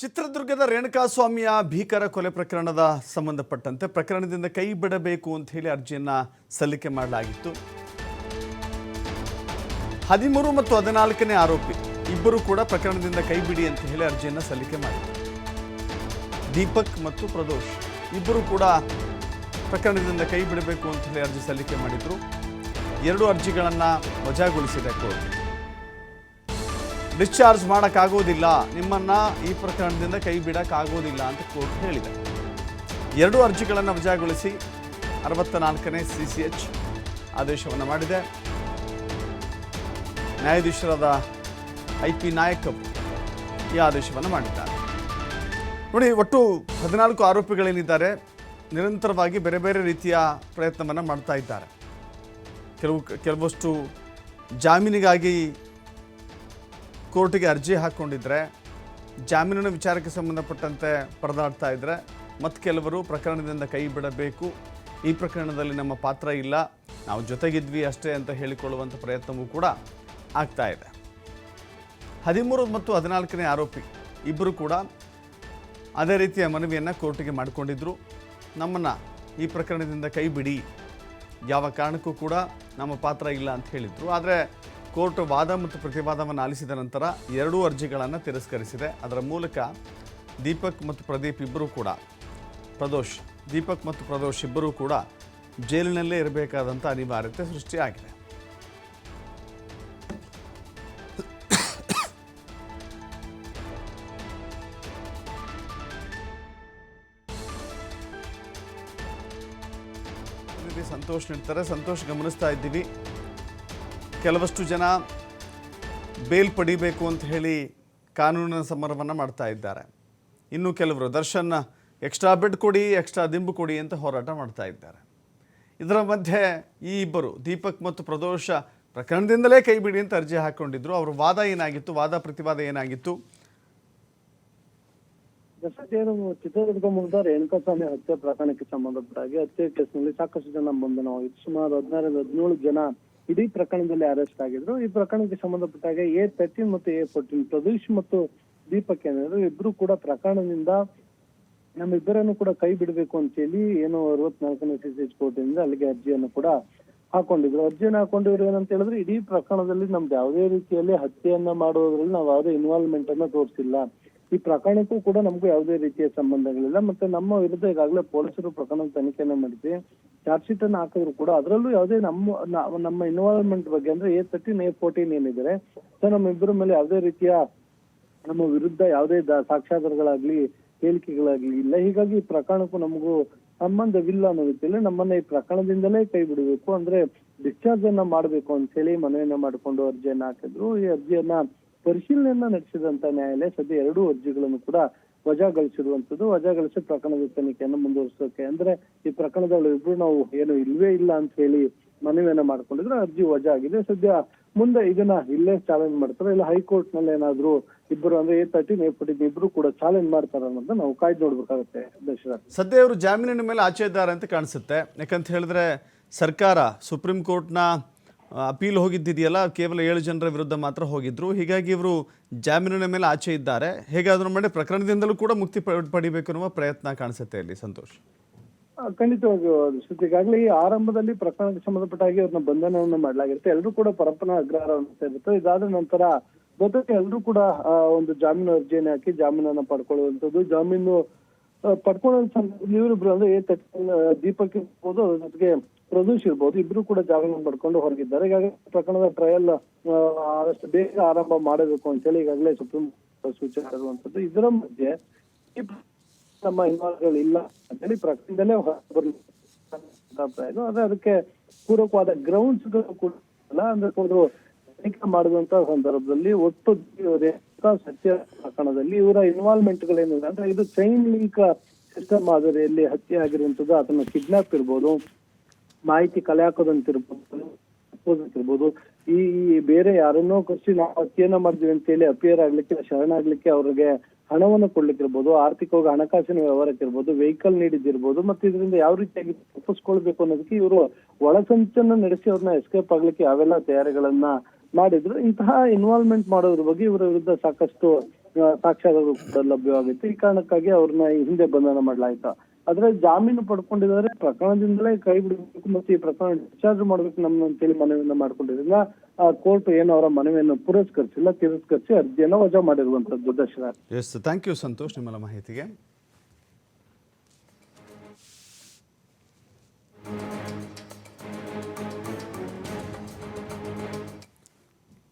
ಚಿತ್ರದುರ್ಗದ ರೇಣುಕಾಸ್ವಾಮಿಯ ಭೀಕರ ಕೊಲೆ ಪ್ರಕರಣದ ಸಂಬಂಧಪಟ್ಟಂತೆ ಪ್ರಕರಣದಿಂದ ಕೈ ಬಿಡಬೇಕು ಅಂತ ಹೇಳಿ ಅರ್ಜಿಯನ್ನ ಸಲ್ಲಿಕೆ ಮಾಡಲಾಗಿತ್ತು. ಹದಿಮೂರು ಮತ್ತು ಹದಿನಾಲ್ಕನೇ ಆರೋಪಿ ಇಬ್ಬರು ಕೂಡ ಪ್ರಕರಣದಿಂದ ಕೈ ಬಿಡಿ ಅಂತ ಹೇಳಿ ಅರ್ಜಿಯನ್ನು ಸಲ್ಲಿಕೆ ಮಾಡಿದರು. ದೀಪಕ್ ಮತ್ತು ಪ್ರದೋಷ್ ಇಬ್ಬರು ಕೂಡ ಪ್ರಕರಣದಿಂದ ಕೈ ಬಿಡಬೇಕು ಅಂತ ಹೇಳಿ ಅರ್ಜಿ ಸಲ್ಲಿಕೆ ಮಾಡಿದ್ರು. ಎರಡು ಅರ್ಜಿಗಳನ್ನು ವಜಾಗೊಳಿಸಿದೆ ಕೋರ್ಟ್. ಡಿಸ್ಚಾರ್ಜ್ ಮಾಡೋಕ್ಕಾಗೋದಿಲ್ಲ, ನಿಮ್ಮನ್ನು ಈ ಪ್ರಕರಣದಿಂದ ಕೈ ಬಿಡೋಕ್ಕಾಗೋದಿಲ್ಲ ಅಂತ ಕೋರ್ಟ್ ಹೇಳಿದೆ. ಎರಡು ಅರ್ಜಿಗಳನ್ನು ವಜಾಗೊಳಿಸಿ ಅರವತ್ತ ನಾಲ್ಕನೇ ಸಿ ಸಿ ಎಚ್ ಆದೇಶವನ್ನು ಮಾಡಿದೆ. ನ್ಯಾಯಾಧೀಶರಾದ ಐ ಪಿ ನಾಯಕ್ ಈ ಆದೇಶವನ್ನು ಮಾಡಿದ್ದಾರೆ. ನೋಡಿ, ಒಟ್ಟು ಹದಿನಾಲ್ಕು ಆರೋಪಿಗಳೇನಿದ್ದಾರೆ, ನಿರಂತರವಾಗಿ ಬೇರೆ ಬೇರೆ ರೀತಿಯ ಪ್ರಯತ್ನವನ್ನು ಮಾಡ್ತಾ ಇದ್ದಾರೆ. ಕೆಲವು, ಕೆಲವಷ್ಟು ಜಾಮೀನಿಗಾಗಿ ಕೋರ್ಟಿಗೆ ಅರ್ಜಿ ಹಾಕ್ಕೊಂಡಿದ್ರೆ ಜಾಮೀನಿನ ವಿಚಾರಕ್ಕೆ ಸಂಬಂಧಪಟ್ಟಂತೆ ಪರದಾಡ್ತಾ ಇದ್ದರೆ ಮತ್ತು ಕೆಲವರು ಪ್ರಕರಣದಿಂದ ಕೈ ಬಿಡಬೇಕು. ಈ ಪ್ರಕರಣದಲ್ಲಿ ನಮ್ಮ ಪಾತ್ರ ಇಲ್ಲ. ನಾವು ಜೊತೆಗಿದ್ವಿ ಅಷ್ಟೇ ಅಂತ ಹೇಳಿಕೊಳ್ಳುವಂಥ ಪ್ರಯತ್ನವೂ ಕೂಡ ಆಗ್ತಾ ಇದೆ. ಹದಿಮೂರು ಮತ್ತು ಹದಿನಾಲ್ಕನೇ ಆರೋಪಿ ಇಬ್ಬರು ಕೂಡ ಅದೇ ರೀತಿಯ ಮನವಿಯನ್ನು ಕೋರ್ಟಿಗೆ ಮಾಡಿಕೊಂಡಿದ್ದರು ನಮ್ಮನ್ನು ಈ ಪ್ರಕರಣದಿಂದ ಕೈ ಬಿಡಿ. ಯಾವ ಕಾರಣಕ್ಕೂ ಕೂಡ ನಮ್ಮ ಪಾತ್ರ ಇಲ್ಲ ಅಂತ ಹೇಳಿದರು. ಆದರೆ ಕೋರ್ಟ್ ವಾದ ಮತ್ತು ಪ್ರತಿವಾದವನ್ನು ಆಲಿಸಿದ ನಂತರ ಎರಡೂ ಅರ್ಜಿಗಳನ್ನು ತಿರಸ್ಕರಿಸಿದೆ. ಅದರ ಮೂಲಕ ದೀಪಕ್ ಮತ್ತು ಪ್ರದೀಪ್ ಇಬ್ಬರೂ ಕೂಡ, ಪ್ರದೋಷ್, ದೀಪಕ್ ಮತ್ತು ಪ್ರದೋಷ್ ಇಬ್ಬರೂ ಕೂಡ ಜೈಲಿನಲ್ಲೇ ಇರಬೇಕಾದಂಥ ಅನಿವಾರ್ಯತೆ ಸೃಷ್ಟಿಯಾಗಿದೆ. ಸಂತೋಷ್ ನೀಡ್ತಾರೆ. ಸಂತೋಷ್ ಗಮನಿಸ್ತಾ ಇದ್ದೀವಿ. ಕೆಲವಷ್ಟು ಜನ ಬೇಲ್ ಪಡಿಬೇಕು ಅಂತ ಹೇಳಿ ಕಾನೂನಿನ ಸಮರವನ್ನು ಮಾಡ್ತಾ ಇದ್ದಾರೆ. ಇನ್ನು ಕೆಲವರು ದರ್ಶನ್ ಎಕ್ಸ್ಟ್ರಾ ಬೆಡ್ ಕೊಡಿ, ಎಕ್ಸ್ಟ್ರಾ ದಿಂಬು ಕೊಡಿ ಅಂತ ಹೋರಾಟ ಮಾಡ್ತಾ ಇದ್ದಾರೆ. ಇದರ ಮಧ್ಯೆ ಈ ಇಬ್ಬರು, ದೀಪಕ್ ಮತ್ತು ಪ್ರದೋಷ ಪ್ರಕರಣದಿಂದಲೇ ಕೈ ಬಿಡಿ ಅಂತ ಅರ್ಜಿ ಹಾಕ್ಕೊಂಡಿದ್ರು ಅವರ ವಾದ ಏನಾಗಿತ್ತು? ವಾದ ಪ್ರತಿವಾದ ಏನಾಗಿತ್ತು? ಏನು ಚಿತ್ರದುರ್ಗ ಮೂಲದ ರೇಣುಕಾಸ್ವಾಮಿ ಹತ್ಯೆ ಪ್ರಕರಣಕ್ಕೆ ಸಂಬಂಧಪಟ್ಟಾಗಿ ಹತ್ಯೆ ಕೇಸ್ನಲ್ಲಿ ಸಾಕಷ್ಟು ಜನ ಬಂಧನವಾಗಿತ್ತು. ಸುಮಾರು ಹದಿನಾರರಿಂದ ಹದಿನೇಳು ಜನ ಇಡೀ ಪ್ರಕರಣದಲ್ಲಿ ಅರೆಸ್ಟ್ ಆಗಿದ್ರು. ಈ ಪ್ರಕರಣಕ್ಕೆ ಸಂಬಂಧಪಟ್ಟಾಗ ಎ ತರ್ಟೀನ್ ಮತ್ತು ಎ ಫೋರ್ಟೀನ್, ಪ್ರದೀಶ್ ಮತ್ತು ದೀಪಕ್ ಏನಾದ್ರು ಇಬ್ರು ಕೂಡ ಪ್ರಕರಣದಿಂದ ನಮ್ಮಿಬ್ಬರನ್ನು ಕೂಡ ಕೈ ಬಿಡಬೇಕು ಅಂತ ಹೇಳಿ ಏನೋ ಅರವತ್ನಾಲ್ಕನೇ ಸಿ ಸಿ ಕೋರ್ಟ್ ಇಂದ ಅಲ್ಲಿಗೆ ಅರ್ಜಿಯನ್ನು ಕೂಡ ಹಾಕೊಂಡಿದ್ರು. ಅರ್ಜಿಯನ್ನು ಹಾಕೊಂಡಿದ್ರು ಏನಂತ ಹೇಳಿದ್ರೆ ಇಡೀ ಪ್ರಕರಣದಲ್ಲಿ ನಮ್ದು ಯಾವುದೇ ರೀತಿಯಲ್ಲಿ ಹತ್ಯೆಯನ್ನ ಮಾಡೋದ್ರಲ್ಲಿ ನಾವು ಯಾವುದೇ ಇನ್ವಾಲ್ವ್ಮೆಂಟ್ ಅನ್ನ ತೋರಿಸಿಲ್ಲ. ಈ ಪ್ರಕರಣಕ್ಕೂ ಕೂಡ ನಮಗೂ ಯಾವುದೇ ರೀತಿಯ ಸಂಬಂಧಗಳಿಲ್ಲ. ಮತ್ತೆ ನಮ್ಮ ವಿರುದ್ಧ ಈಗಾಗಲೇ ಪೊಲೀಸರು ಪ್ರಕರಣ ತನಿಖೆಯನ್ನ ಮಾಡಿದ್ವಿ. ಚಾರ್ಜ್ ಶೀಟ್ ಅನ್ನು ಹಾಕಿದ್ರು ಕೂಡ ಅದರಲ್ಲೂ ಯಾವುದೇ ನಮ್ಮ ನಮ್ಮ ಇನ್ವಾಲ್ವ್ಮೆಂಟ್ ಬಗ್ಗೆ ಅಂದ್ರೆ ಎ ತರ್ಟೀನ್ ಎ ಫೋರ್ಟೀನ್ ಏನಿದ್ದಾರೆ ಸೊ ನಮ್ಮ ಇಬ್ಬರ ಮೇಲೆ ಯಾವುದೇ ರೀತಿಯ ನಮ್ಮ ವಿರುದ್ಧ ಯಾವುದೇ ಸಾಕ್ಷ್ಯಾಧಾರಗಳಾಗ್ಲಿ, ಹೇಳಿಕೆಗಳಾಗ್ಲಿ ಇಲ್ಲ. ಹೀಗಾಗಿ ಈ ಪ್ರಕರಣಕ್ಕೂ ನಮಗೂ ಸಂಬಂಧವಿಲ್ಲ ಅನ್ನೋ ರೀತಿಯಲ್ಲಿ ನಮ್ಮನ್ನ ಈ ಪ್ರಕರಣದಿಂದಲೇ ಕೈ ಬಿಡಬೇಕು. ಅಂದ್ರೆ ಡಿಸ್ಚಾರ್ಜ್ ಅನ್ನ ಮಾಡಬೇಕು ಅಂತ ಹೇಳಿ ಮನವಿಯನ್ನ ಮಾಡಿಕೊಂಡು ಅರ್ಜಿಯನ್ನ ಹಾಕಿದ್ರು. ಈ ಅರ್ಜಿಯನ್ನ ಪರಿಶೀಲನೆಯನ್ನ ನಡೆಸಿದಂತ ನ್ಯಾಯಾಲಯ ಸದ್ಯ ಎರಡೂ ಅರ್ಜಿಗಳನ್ನು ಕೂಡ ವಜಾಗೊಳಿಸಿರುವಂತದ್ದು ವಜಾಗೊಳಿಸಿ ಪ್ರಕರಣದ ತನಿಖೆಯನ್ನು ಮುಂದುವರಿಸೋಕೆ. ಅಂದ್ರೆ ಈ ಪ್ರಕರಣದಲ್ಲಿ ಇಬ್ರು ನಾವು ಏನು ಇಲ್ವೇ ಇಲ್ಲ ಅಂತ ಹೇಳಿ ಮನವಿಯನ್ನ ಮಾಡ್ಕೊಂಡಿದ್ರೆ ಅರ್ಜಿ ವಜಾ ಆಗಿದೆ. ಸದ್ಯ ಮುಂದೆ ಇದನ್ನ ಇಲ್ಲೇ ಚಾಲೆಂಜ್ ಮಾಡ್ತಾರೆ. ಇಲ್ಲ ಹೈಕೋರ್ಟ್ನಲ್ಲಿ ಏನಾದ್ರು ಇಬ್ಬರು ಅಂದ್ರೆ ಎ ತರ್ಟೀನ್ ಎ ಫೋರ್ಟೀನ್ ಇಬ್ರು ಕೂಡ ಚಾಲೆಂಜ್ ಮಾಡ್ತಾರ ಅನ್ನೋದನ್ನ ನಾವು ಕಾಯ್ದು ನೋಡ್ಬೇಕಾಗುತ್ತೆ ದಶರಥ್ ಸದ್ಯ ಅವರು ಜಾಮೀನಿನ ಮೇಲೆ ಆಚೆ ಇದ್ದಾರೆ ಅಂತ ಕಾಣಿಸುತ್ತೆ. ಯಾಕಂತ ಹೇಳಿದ್ರೆ ಸರ್ಕಾರ, ಸುಪ್ರೀಂ ಕೋರ್ಟ್ನ ಅಪೀಲ್ ಹೋಗಿದ್ದಿದೆಯಲ್ಲ, ಕೇವಲ ಏಳು ಜನರ ವಿರುದ್ಧ ಮಾತ್ರ ಹೋಗಿದ್ರು. ಹೀಗಾಗಿ ಇವರು ಜಾಮೀನಿನ ಮೇಲೆ ಆಚೆ ಇದ್ದಾರೆ. ಹೇಗಾದರೂ ಮಾಡಿ ಪ್ರಕರಣದಿಂದಲೂ ಕೂಡ ಮುಕ್ತಿ ಪಡಿಬೇಕು ಅನ್ನುವ ಪ್ರಯತ್ನ ಕಾಣಿಸುತ್ತೆ ಇಲ್ಲಿ, ಸಂತೋಷ್. ಖಂಡಿತವಾಗಿ ಖಂಡಿತವಾಗಿಯೂ ಈ ಆರಂಭದಲ್ಲಿ ಪ್ರಕರಣಕ್ಕೆ ಸಂಬಂಧಪಟ್ಟಾಗಿ ಅವ್ರನ್ನ ಬಂಧನವನ್ನು ಮಾಡಲಾಗಿರುತ್ತೆ. ಎಲ್ಲರೂ ಕೂಡ ಪರಪ್ಪನ ಅಗ್ರಹಾರವನ್ನು ಇರುತ್ತೆ ಇದಾದ ನಂತರ ಜೊತೆಗೆ ಎಲ್ಲರೂ ಕೂಡ ಒಂದು ಜಾಮೀನು ಅರ್ಜಿಯನ್ನು ಹಾಕಿ ಜಾಮೀನನ್ನು ಪಡ್ಕೊಳ್ಳುವಂಥದ್ದು. ಜಾಮೀನು ಪಡ್ಕೊಳ್ಳೋ ಸಂದರ್ಭದಲ್ಲಿ ಇವರಿಬ್ರು ಅಂದ್ರೆ ದೀಪಕ್ ಇರ್ಬೋದು ಜೊತೆಗೆ ಪ್ರದೂಷ್ ಇರ್ಬೋದು, ಇಬ್ರು ಕೂಡ ಜಾಮೀನು ಪಡ್ಕೊಂಡು ಹೊರಗಿದ್ದಾರೆ. ಈಗಾಗಲೇ ಪ್ರಕರಣದ ಟ್ರಯಲ್ ಆದಷ್ಟು ಬೇಗ ಆರಂಭ ಮಾಡಬೇಕು ಅಂತ ಹೇಳಿ ಈಗಾಗಲೇ ಸುಪ್ರೀಂ ಕೋರ್ಟ್ ಸೂಚನೆ ಇರುವಂತದ್ದು ಇದರ ಮಧ್ಯೆ ನಮ್ಮ ಇನ್ವಾಲ್ವ್ಗಳು ಇಲ್ಲ ಅಂತೇಳಿ ಪ್ರಕರಣದಲ್ಲೇ ಹೊರಬರ್ಲಿ ಅದೇ ಅದಕ್ಕೆ ಪೂರಕವಾದ ಗ್ರೌಂಡ್ಸ್ ಕೂಡ ಅಂದ್ರೆ ಒಂದು ತನಿಖೆ ಮಾಡಿದಂತ ಸಂದರ್ಭದಲ್ಲಿ ಒಟ್ಟು ಸತ್ಯ ಪ್ರಕರಣದಲ್ಲಿ ಇವರ ಇನ್ವಾಲ್ವ್ಮೆಂಟ್ ಗಳೇನಿಲ್ಲ ಅಂದ್ರೆ ಇದು ಚೈನ್ ಲಿಂಕ್ ಸಿಸ್ಟಮ್ ಮಾದರಿಯಲ್ಲಿ ಹತ್ಯೆ ಆಗಿರುವಂತದ್ದು ಅದನ್ನ ಕಿಡ್ನಾಪ್ ಇರ್ಬೋದು. ಮಾಹಿತಿ ಕಲೆ ಹಾಕೋದಂತಿರ್ಬೋದು ಇರ್ಬೋದು ಈ ಬೇರೆ ಯಾರನ್ನೋ ಕೃಷಿ ನಾವು ಮಾಡಿದ್ವಿ ಅಂತ ಹೇಳಿ ಅಪಿಯರ್ ಆಗ್ಲಿಕ್ಕೆ ಶರಣಾಗ್ಲಿಕ್ಕೆ ಅವ್ರಿಗೆ ಹಣವನ್ನು ಕೊಡ್ಲಿಕ್ಕಿರ್ಬೋದು, ಆರ್ಥಿಕವಾಗಿ ಹಣಕಾಸಿನ ವ್ಯವಹಾರಕ್ಕಿರ್ಬೋದು ವೆಹಿಕಲ್ ನೀಡಿದ್ದಿರ್ಬೋದು, ಮತ್ತೆ ಇದರಿಂದ ಯಾವ ರೀತಿಯಾಗಿ ತಪ್ಪಿಸ್ಕೊಳ್ಬೇಕು ಅನ್ನೋದಕ್ಕೆ ಇವರು ಒಳಸಂಚನ್ನ ನಡೆಸಿ ಅವ್ರನ್ನ ಎಸ್ಕೇಪ್ ಆಗ್ಲಿಕ್ಕೆ ಯಾವೆಲ್ಲ ತಯಾರಿಗಳನ್ನ ಮಾಡಿದ್ರು. ಇಂತಹ ಇನ್ವಾಲ್ವ್ಮೆಂಟ್ ಮಾಡೋದ್ರ ಬಗ್ಗೆ ಇವರ ವಿರುದ್ಧ ಸಾಕಷ್ಟು ಸಾಕ್ಷ್ಯಗಳು ಲಭ್ಯವಾಗಿತ್ತು. ಈ ಕಾರಣಕ್ಕಾಗಿ ಅವ್ರನ್ನ ಈ ಹಿಂದೆ ಬಂಧನ ಮಾಡಲಾಯ್ತು. ಆದ್ರೆ ಜಾಮೀನು ಪಡ್ಕೊಂಡಿದ್ದಾರೆ ಪ್ರಕರಣದಿಂದಲೇ ಕೈ ಬಿಡಬೇಕು ಮತ್ತು ಈ ಪ್ರಕರಣ ಡಿಸ್ಚಾರ್ಜ್ ಮಾಡ್ಬೇಕು ನಮ್ಮ ಅಂತೇಳಿ ಮನವಿಯನ್ನ ಮಾಡ್ಕೊಂಡಿದ್ರಿಂದ ಕೋರ್ಟ್ ಏನು ಅವರ ಮನವಿಯನ್ನು ಪುರಸ್ಕರಿಸಿಲ್ಲ, ತಿರಸ್ಕರಿಸಿ ಅರ್ಜಿಯನ್ನು ವಜಾ ಮಾಡಿರುವಂತದ್ದು Dasharatha S thank you Santosh ನಿಮ್ಮೆಲ್ಲ ಮಾಹಿತಿಗೆ.